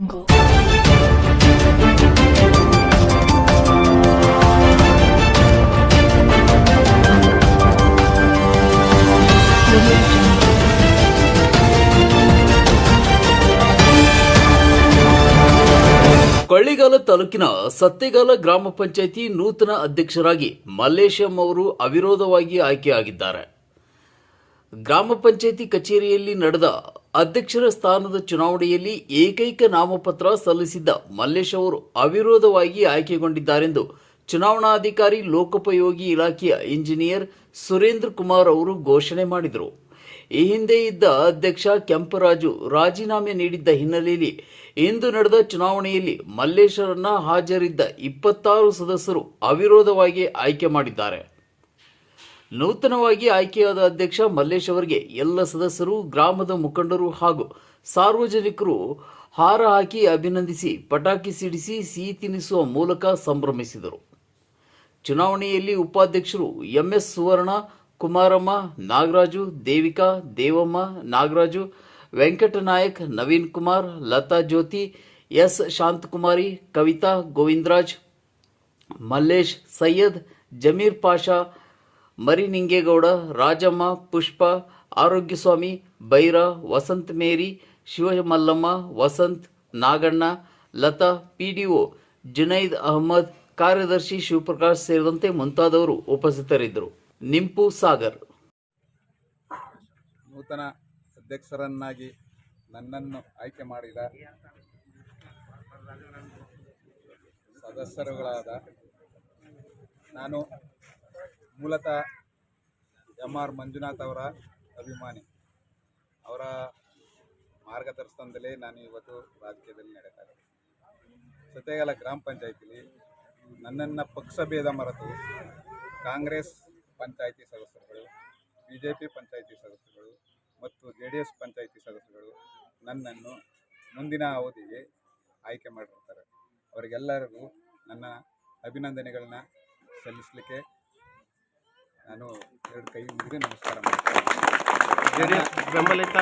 ಕೊಳ್ಳಿಗಾಲ ತಾಲೂಕಿನ ಸತ್ತೆಗಾಲ ಗ್ರಾಮ ಪಂಚಾಯಿತಿ ನೂತನ ಅಧ್ಯಕ್ಷರಾಗಿ ಮಲ್ಲೇಶಂ ಅವರು ಅವಿರೋಧವಾಗಿ ಆಯ್ಕೆಯಾಗಿದ್ದಾರೆ. ಗ್ರಾಮ ಪಂಚಾಯಿತಿ ಕಚೇರಿಯಲ್ಲಿ ನಡೆದ ಅಧ್ಯಕ್ಷರ ಸ್ಥಾನದ ಚುನಾವಣೆಯಲ್ಲಿ ಏಕೈಕ ನಾಮಪತ್ರ ಸಲ್ಲಿಸಿದ್ದ ಮಲ್ಲೇಶ್ ಅವರು ಅವಿರೋಧವಾಗಿ ಆಯ್ಕೆಗೊಂಡಿದ್ದಾರೆಂದು ಚುನಾವಣಾಧಿಕಾರಿ ಲೋಕೋಪಯೋಗಿ ಇಲಾಖೆಯ ಇಂಜಿನಿಯರ್ ಸುರೇಂದ್ರ ಕುಮಾರ್ ಅವರು ಘೋಷಣೆ ಮಾಡಿದರು. ಈ ಹಿಂದೆ ಇದ್ದ ಅಧ್ಯಕ್ಷ ಕೆಂಪರಾಜು ರಾಜೀನಾಮೆ ನೀಡಿದ್ದ ಹಿನ್ನೆಲೆಯಲ್ಲಿ ಇಂದು ನಡೆದ ಚುನಾವಣೆಯಲ್ಲಿ ಮಲ್ಲೇಶ್ವರನ್ನ ಹಾಜರಿದ್ದ ಇಪ್ಪತ್ತಾರು ಸದಸ್ಯರು ಅವಿರೋಧವಾಗಿ ಆಯ್ಕೆ ಮಾಡಿದ್ದಾರೆ. ನೂತನವಾಗಿ ಆಯ್ಕೆಯಾದ ಅಧ್ಯಕ್ಷ ಮಲ್ಲೇಶ್ ಅವರಿಗೆ ಎಲ್ಲ ಸದಸ್ಯರು, ಗ್ರಾಮದ ಮುಖಂಡರು ಹಾಗೂ ಸಾರ್ವಜನಿಕರು ಹಾರ ಹಾಕಿ ಅಭಿನಂದಿಸಿ, ಪಟಾಕಿ ಸಿಡಿಸಿ, ಸಿಹಿ ತಿನ್ನಿಸುವ ಮೂಲಕ ಸಂಭ್ರಮಿಸಿದರು. ಚುನಾವಣೆಯಲ್ಲಿ ಉಪಾಧ್ಯಕ್ಷರು MS Suvarna, Kumaramma, Nagaraju, Devika, Devamma, Nagaraju, Venkatanayak, Naveen Kumar, Latha Jyothi, S Shanthakumari, Kavitha, Govindaraj, Mallesh, Syed, Zameer Pasha Mariningegowda, Rajamma, Pushpa, Arogyaswamy, Byra, Vasanth Mary, Shivamallamma, Vasanth, Naganna, Latha, PDO, Junaid Ahmed, ಕಾರ್ಯದರ್ಶಿ ಶಿವಪ್ರಕಾಶ್ ಸೇರಿದಂತೆ ಮುಂತಾದವರು ಉಪಸ್ಥಿತರಿದ್ದರು. ನಿಂಪು ಸಾಗರ್. ನೂತನ ಅಧ್ಯಕ್ಷರನ್ನಾಗಿ ನನ್ನನ್ನು ಆಯ್ಕೆ ಮಾಡಿದ ಸದಸ್ಯರುಗಳಾದ ನಾನು ಮೂಲತಃ ಎಂ ಆರ್ ಮಂಜುನಾಥ್ ಅವರ ಅಭಿಮಾನಿ. ಅವರ ಮಾರ್ಗದರ್ಶನದಲ್ಲೇ ನಾನು ಇವತ್ತು ರಾಜಕೀಯದಲ್ಲಿ ನಡೀತಾ ಇದ್ದೀನಿ ಸತ್ಯಗಾಲ ಗ್ರಾಮ ಪಂಚಾಯತಿಲಿ ನನ್ನನ್ನು ಪಕ್ಷ ಭೇದ ಮರೆತು ಕಾಂಗ್ರೆಸ್ ಪಂಚಾಯಿತಿ ಸದಸ್ಯರುಗಳು ಬಿ ಜೆ ಪಿ ಪಂಚಾಯಿತಿ ಸದಸ್ಯರುಗಳು ಮತ್ತು ಜೆ ಡಿ ಎಸ್ ಪಂಚಾಯಿತಿ ಸದಸ್ಯರುಗಳು ನನ್ನನ್ನು ಮುಂದಿನ ಅವಧಿಗೆ ಆಯ್ಕೆ ಮಾಡಿರ್ತಾರೆ. ಅವರಿಗೆಲ್ಲರಿಗೂ ನನ್ನ ಅಭಿನಂದನೆಗಳನ್ನ ಸಲ್ಲಿಸಲಿಕ್ಕೆ ನಾನು ಎರಡು ಕೈ ಮುಗಿದು ನಮಸ್ಕಾರ ಮಾಡ್ತೀನಿ. ಬೆಂಬಲಿತ